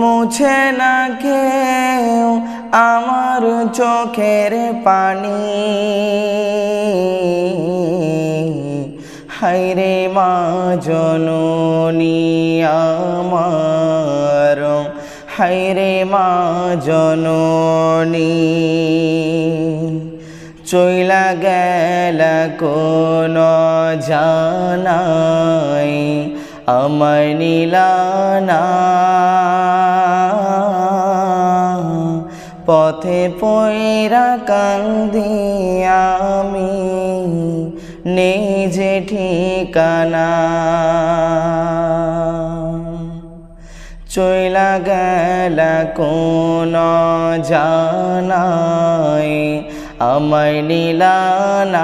মুছে না কেউ আমার চোখের পানি। হাইরে মা জননী আমার হাইরে মা জননী। চইলা গেল কোন জানাই আমায় নীলানা পথে পয়রা কান্দি আমি নিজে ঠিকানা। চইলা গেল কোন জানাই আমায় নীলানা